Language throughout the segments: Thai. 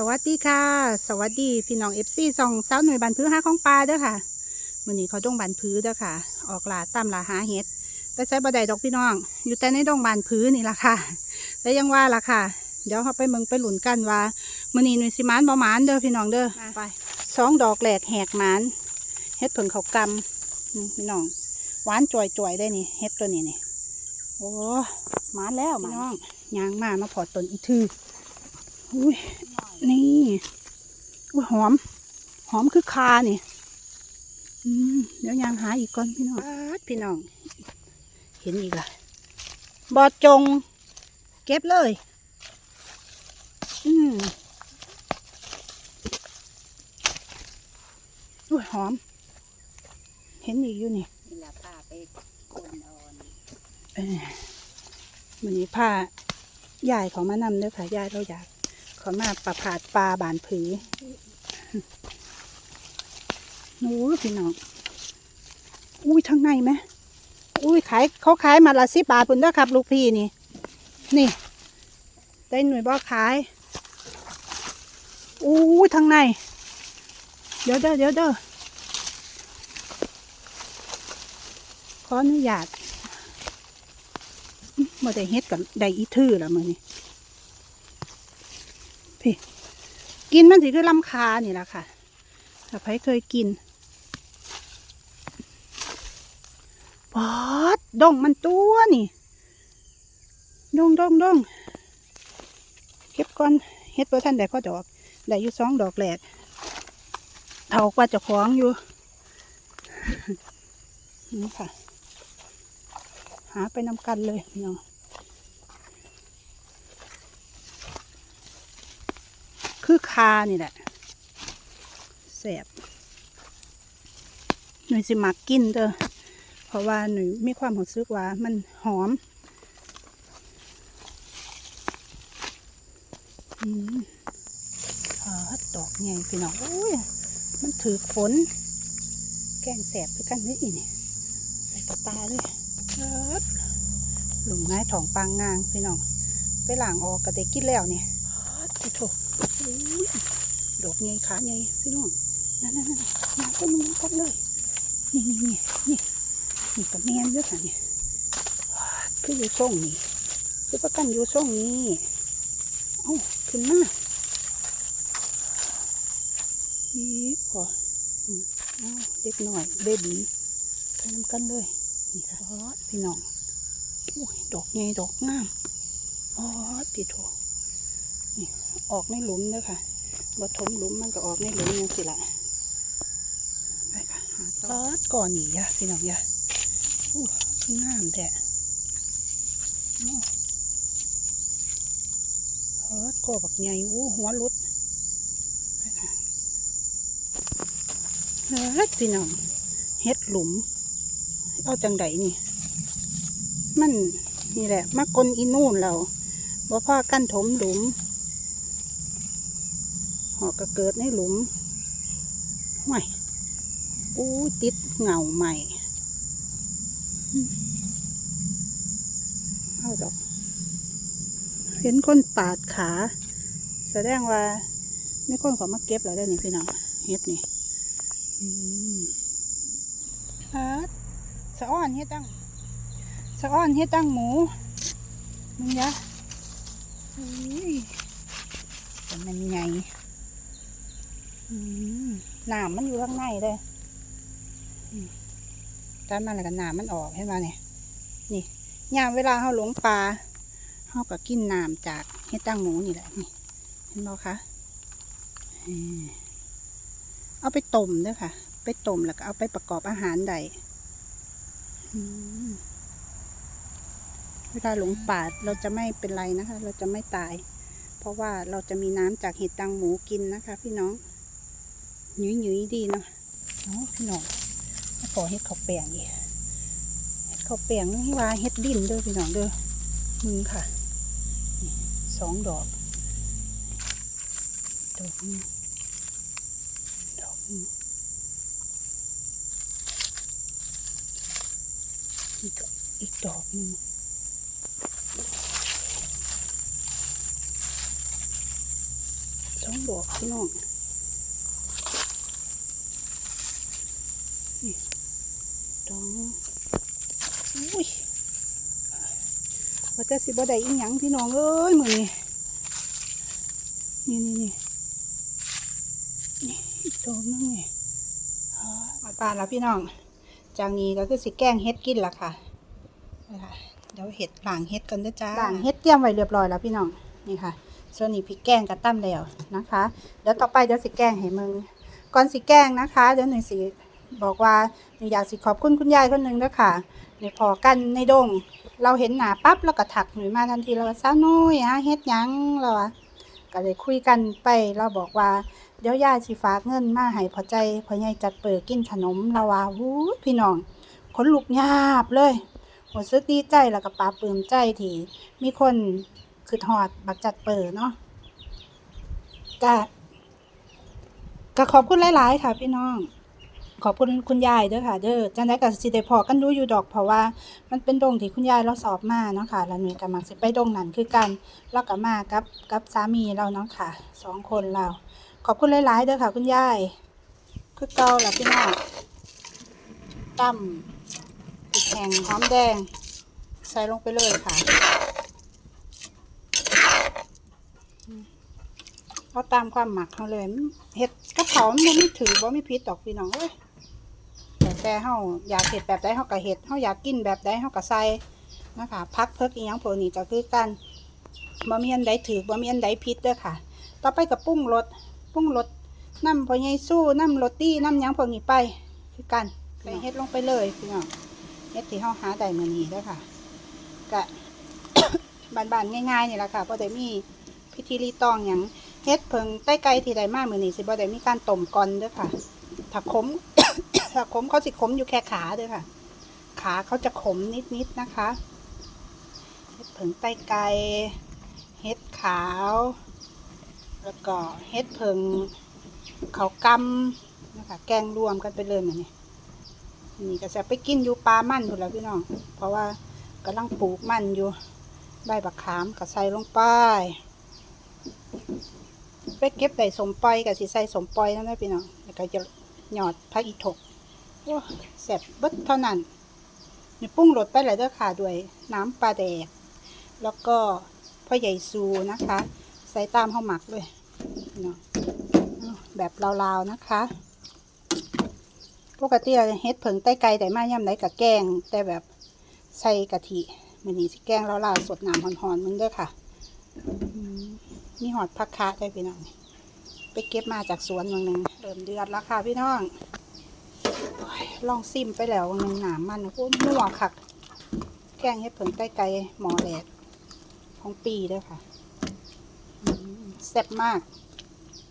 สวัสดีค่ะ สวัสดีพี่น้องเอฟซีสองสาวหน่วยบันพื้ห้าของปลาเด้อค่ะมื้อนี้เขาดงบันพื้เด้อค่ะ ออกลาตามลาหาเห็ดแต่ใช้บ่ได้ดอกพี่น้อง อยู่แต่ในดงบันพื้นี่ล่ะค่ะแต่ยังว่าล่ะค่ะ เดี๋ยวเขาไปเมืองไปหลุนกันว่ามื้อนี้หน่วยสิมานบ่หมานเด้อพี่น้องเด้อไปสองดอกแหลกแหกหมานเฮ็ดผลเขากำนี่พี่น้องหวานจ่อยๆได้นี่เฮ็ดตัวนี้นี่โอ้หมานแล้วพี่น้องยางมามาพอต้นอีทืออุ้ย นี่อุ้ยหอม หอมคือคานี่อืมเดี๋ยวยางหาอีกก่อนพี่น้องอ๊าดพี่น้อง เห็นอีกละบอดจง เก็บเลย อืมอุ้ยหอม เห็นอีกอยู่นี่นี่แหละป้าไปคนเอาอันเออวันนี้ผ้ายายเขามานำเด้อค่ะยายเราอยาก เขามาประผาดปลาบานผือโอ้พี่น้อง อุ้ยทางในไหม อุ้ยขายเขาขายมาละสิบบาทพุ่นเด้อครับ ลูกพี่นี่ นี่ ได้หน่วยบ่ขาย อุ้ยทางใน เดี๋ยวเด้อเดี๋ยวเด้อขออนุญาตมาได้เฮ็ดกับได้อีทื่อละมือนี่ พี่ กินมันสิคือลำคานี่แหละค่ะถ้าใครเคยกินปอดดงมันตัวนี่ดงดงดงเก็บก่อนเฮ็ดเพื่อท่านได้พ่อดอกได้อยู่สองดอกแหลกเท่ากว่าเจะคล้าของอยู่นี่ค่ะ หาไปนำกันเลยพี่น้อง คือคานี่แหละแสบหน่ยสิมักกินเด้อเพราะว่าหนูมีความรู้สึกว่ามันหอมอืมเออดอกใหญ่พี่น้องโอ้ยมันถือฝน แกงแสบคือกันนี่อีนี่ใส่กระตาเลยเอิดหลุมง่ายถองปางงางพี่น้องไปหลังออกก็ได้กินแล้วเนี่ย ที่โถดอกใหญ่ขาใหญ่พี่น้องนั่นนั่นนั่นนั่นก็มึงกันเลย นี่นี่นี่นี่นี่กับแมนเยอะค่ะเนี่ยคืออยู่ช่องนี้คือประกันอยู่ช่องนี้เอ้าขึ้นมาอีพออืมเอาเด็กหน่อยเบบีไปน้ำกันเลยนี่ค่ะพี่น้องโอ้ยดอกใหญ่ดอกงามอ๋อติโถนี่ ออกในหลุมเด้อค่ะบ่ถมหลุมมันก็ออกในหลุมยังสิละไปค่ะหาตอดก่อนนี่ยะพี่น้องยะอู้งามแท้อ้าวเฮิดก็บักใหญ่อู้หัวลุดไปค่ะเฮ็ดพี่น้องเฮ็ดหลุม เอาจังไดนี่ มันนี่แหละมากลอีนู่นเราบ่พ่อกั้นถมหลุม หอกก็เกิดในหลุมห่วยอู้ติดเหงาใหม่เอาดอก เห็นคนปาดขา แสดงว่าไม่คนขอมาเก็บแล้วได้นี่พี่น้องเฮ็ดนี่อืมปาดสะอ้อนเฮ็ดตั้งสะอ้อนเฮ็ดตั้งหมูมึงยะอุ้ยแต่มันใหญ่ อืมน้ำมันอยู่ข้างในเลยอืมตอนมันแล้วก็น้ำมันออกให้มาเนี่ยนี่ยามเวลาเขาหลงปลาเขาก็กินน้ำจากเฮ็ดตั้งหมูนี่แหละนี่เห็นบ่คะเอาไปต้มเด้อค่ะ ไปต้มแล้วก็เอาไปประกอบอาหารใดเวลาหลงป่าเราจะไม่เป็นไรนะคะ เราจะไม่ตาย เพราะว่าเราจะมีน้ำจากเห็ดตังหมูกินนะคะ พี่น้อง หยุยหยุยดีเนาะเนาะพี่น้องแล้วก็เห็ดข้าวแปงอีกเห็ดข้าวแปงนี่ว่าเห็ดดินเด้อพี่น้องเด้อมึงค่ะสองดอกดอกนี้ดอกนี้อีกอีกดอกนึงสองดอกพี่น้อง ดองอุ้ยว่าแต่สิบ่ได้อีหยังพี่น้องเอ้ยมือนี่นี่นี่นี่อีกดอกหนึงนี่มาปานแล้วพี่น้องจากนี้ก็คือสิแกล้งเฮ็ดกินละค่ะนะคะเดี๋ยวเห็ดหลางเฮ็ดกันด้จ้าหลางเฮ็ดเตรียมไว้เรียบร้อยแล้วพี่น้องนี่ค่ะ ส่วนนี้พริกแกงกับตั้มแล้วนะคะเดี๋ยวต่อไปเดี๋ยวสิแกงให้มึงก่อนสิแกงนะคะ เดี๋ยวหนูสิ บอกว่าหนูอยากสิขอบคุณคุณยายคนหนึ่งด้วยค่ะหนูพอกันในดง เราเห็นหนาปั๊บแล้วก็ถักหนูมาทันทีเราว่าสาน้อยฮะเฮ็ดหยังเราอะก็เลยคุยกันไปเราบอกว่าเดี๋ยวยายสิฝากเงินมาให้พอใจพอใหญ่จัดเปิดกินขนมเราว่าวู้พี่น้องขนลุกยาบเลยหัวซึกดีใจแล้วก็ปลาปื้มใจที่มีคนคือทอดบักจัดเปิดเนาะก็ก็ขอบคุณหลาย ๆ ค่ะพี่น้อง ขอบคุณคุณยายเด้อค่ะเด้อจังได๋ก็สิได้พอกันดูอยู่ดอกเพราะว่ามันเป็นดงที่คุณยายเราสอบมาเนาะค่ะแล้วหนุ่ยก็มักสิไปดงนั้นคือกันแล้วก็มากับกับสามีเราเนาะค่ะสองคนเรา ขอบคุณหลายๆเด้อค่ะ คุณยายคือเก่าล่ะพี่น้องตั้มพริกแห้งหอมแดง ใส่ลงไปเลยค่ะเอาตามความหมักเขาเลยเห็ดกระเพรามันบ่ไม่ถือว่าไม่พิษดอกพี่น้องเอ้ย แต่เฮาอยากเห็ดแบบใดเฮาก็เห็ดเฮาอยากกินแบบใดเฮาก็ใส่นะคะพักเพิกอีหยังพวกนี้ก็คือกันบ่มีอันใดถือบ่มีอันใดพิษเด้อค่ะ ต่อไปกับปรุงรสปรุงรสน้ำพอใหญ่สู้น้ำโรตี้น้ำหยังพวกนี้ไปคือกันใส่เฮ็ดลงไปเลยพี่น้องเฮ็ดที่เฮาหาได้มื้อนี้เด้อค่ะก็บ้านๆง่ายๆนี่แหละค่ะบ่ได้มีพิธีรีตองหยังเฮ็ดเพิงใต้ไก่ที่ได้มามื้อนี้สิบ่ได้มีการต้มก่อนเด้อค่ะถ้าขม ถ้าขมเขาสิขมอยู่แค่ขาเด้อค่ะ ขาเขาจะขมนิดๆนะคะเฮ็ดเพิงใต้ไก่เฮ็ดขาว แล้วก็เฮ็ดเพิงเขากำนะคะ แกงรวมกันไปเลยเหมือนนี้นี่ก็จะไปกินอยู่ปลามันหมดแล้วพี่น้อง เพราะว่ากำลังปลูกมันอยู่ใบบักขามก็ใส่ลงไปไปเก็บได้สมปล่อยกับสิใส่สมปล่อยนั่นแหละพี่น้องแล้วก็จะหยอดผักอีถก แซ่บเบิดเท่านั้นนี่ปรุงรสไปเลยด้อค่ะด้วยน้ำปลาแดก แล้วก็พ่อใหญ่ซูนะคะ ใส่ตามข้าวหมักเลยเนาะแบบลาวๆนะคะ ปกติเราเฮ็ดเผิงใต้ไก่แต่มาย่ำไหนกับแกง แต่แบบใส่กะทิมันนี้สิแกงลาวๆสดน้ำหอนๆมึงด้อค่ะมีหอดผักคะได้พี่น้องไปเก็บมาจากสวนเมืองหนึงเริ่มเดือดแล้วค่ะพี่น้อง ลองซิมไปแล้วหนึ่งหนามมันโอ้นัวคัก แกงเฮ็ดเผิงใต้ไก่หมอแดดของปีเด้วยค่ะแซ่บมาก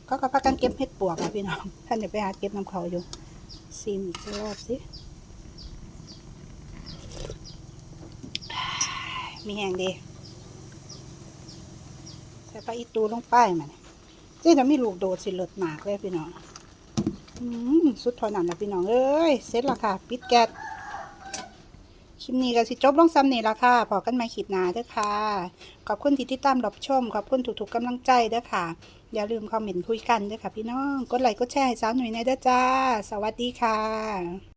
ก็กระพักกันเก็บเห็ดปวกอะพี่น้อง ท่านเดี๋ยวไปหาเก็บน้ำเขาอยู่ ซิมอีกรอบสิ มีแหงดีใส่ปลาอีตูลงไปมันเจ๊จะมีลูกโดดสิเลิศมากเลยพี่น้อง สุดทอนันแล้วพี่น้องเอ้ยเสร็จและค่ะ ปิดแก๊สคลิปนี้ก็สิจบลงซ้ำนี่ละค่ะพอกันมาคลิปหน้าเด้อค่ะ ขอบคุณที่ติดตามรับชม ขอบคุณทุกๆกำลังใจเด้อค่ะ อย่าลืมคอมเมนต์คุยกันเด้อค่ะพี่น้อง กดไลค์กดแชร์ให้สาวหน่ยในเด้อจ้า สวัสดีค่ะ